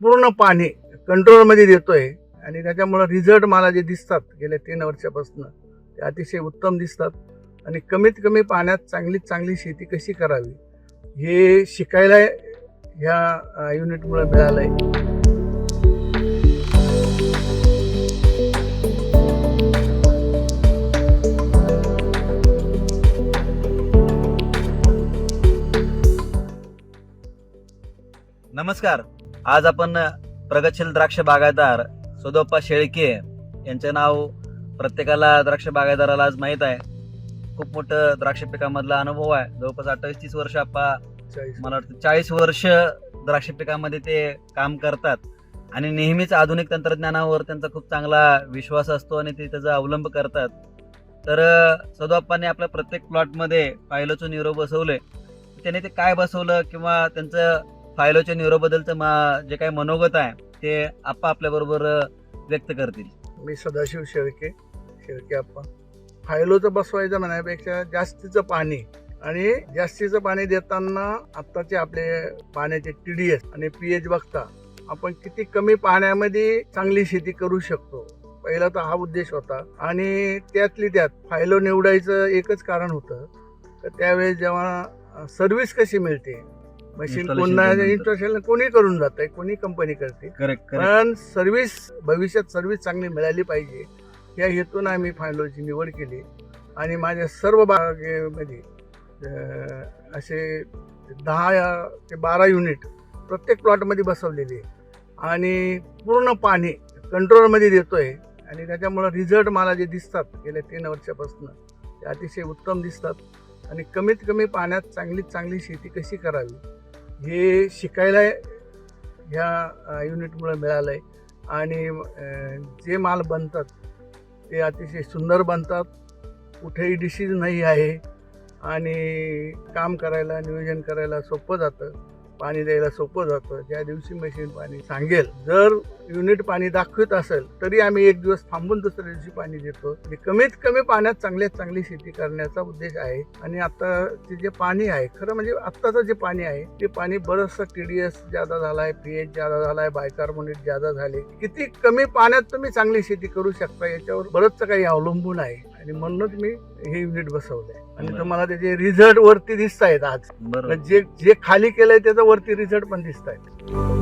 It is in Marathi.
पूर्ण पाणी कंट्रोलमध्ये देतोय. आणि त्याच्यामुळं रिझल्ट मला जे दिसतात गेल्या तीन वर्षापासून ते अतिशय उत्तम दिसतात. आणि कमीत कमी पाण्यात चांगलीत चांगली शेती कशी करावी हे शिकायला ह्या युनिटमुळे मिळालं आहे नमस्कार. आज आपण प्रगतशील द्राक्ष बागायतदार सदोप्पा शेळके यांचे नाव प्रत्येकाला द्राक्ष बागायतदाराला आज माहीत आहे. खूप मोठं द्राक्ष पिकामधला अनुभव आहे. जवळपास अठ्ठावीस तीस वर्ष आपा मला वाटतं चाळीस वर्ष द्राक्ष पिकामध्ये ते काम करतात. आणि नेहमीच आधुनिक तंत्रज्ञानावर त्यांचा खूप चांगला विश्वास असतो आणि ते त्याचा अवलंब करतात. तर सदोप्पाने आपल्या प्रत्येक प्लॉटमध्ये फायलोचं न्यूरो बसवले. त्याने ते काय बसवलं किंवा त्यांचं फायलोच्या न्यूरोबद्दलचं मा जे काही मनोगत आहे ते आप्पा आपल्याबरोबर व्यक्त करतील. मी सदाशिव शेळके शेळके आप्पा. फायलोचं बसवायचं म्हणण्यापेक्षा जास्तीचं पाणी आणि जास्तीचं पाणी देताना आत्ताचे आपले पाण्याचे टी डी एस आणि पी एच बघता आपण किती कमी पाण्यामध्ये चांगली शेती करू शकतो. पहिला तर हा उद्देश होता आणि त्यातली त्यात फायलो निवडायचं एकच कारण होतं. तर त्यावेळेस जेव्हा सर्व्हिस कशी मिळते मशीन केल्यानंतर. इंस्टॉलेशन कोणी करून जात आहे कोणी कंपनी करते करेक्ट पण सर्व्हिस भविष्यात सर्व्हिस चांगली मिळाली पाहिजे. या हेतून आम्ही फायलोची निवड केली. आणि माझ्या सर्व बागेमध्ये असे दहा या- ते बारा युनिट प्रत्येक प्लॉटमध्ये बसवलेले आहे. आणि पूर्ण पाणी कंट्रोलमध्ये देतोय. आणि त्याच्यामुळं रिझल्ट मला जे दिसतात गेल्या तीन वर्षापासून ते अतिशय उत्तम दिसतात. आणि कमीत कमी पाण्यात चांगलीत चांगली शेती कशी करावी? हे शिकायला ह्या युनिटमुळे मिळालं आहे आणि जे माल बनतात ते अतिशय सुंदर बनतात. कुठेही डिसीज नाही आहे. आणि काम करायला नियोजन करायला सोपं जातं. पाणी द्यायला सोपं जातं. ज्या दिवशी मशीन पाणी सांगेल जर युनिट पाणी दाखवत असेल तरी आम्ही एक दिवस थांबून दुसऱ्या दिवशी पाणी देतो. आणि कमीत कमी पाण्यात चांगल्यात चांगली शेती करण्याचा उद्देश आहे. आणि आताचे जे पाणी आहे खरं म्हणजे आत्ताचं जे पाणी आहे ते पाणी बरंचसं टी डी एस जादा झालाय पी एच जादा झालाय बायकार्बोनेट जादा झाले. किती कमी पाण्यात तुम्ही चांगली शेती करू शकता याच्यावर बरंचसं काही अवलंबून आहे. आणि म्हणूनच मी हे युनिट बसवलंय. आणि. तुम्हाला त्याचे रिझल्ट वरती दिसत आहेत आज. बरोबर. जे जे खाली केलंय त्याचा वरती रिझल्ट पण दिसत आहेत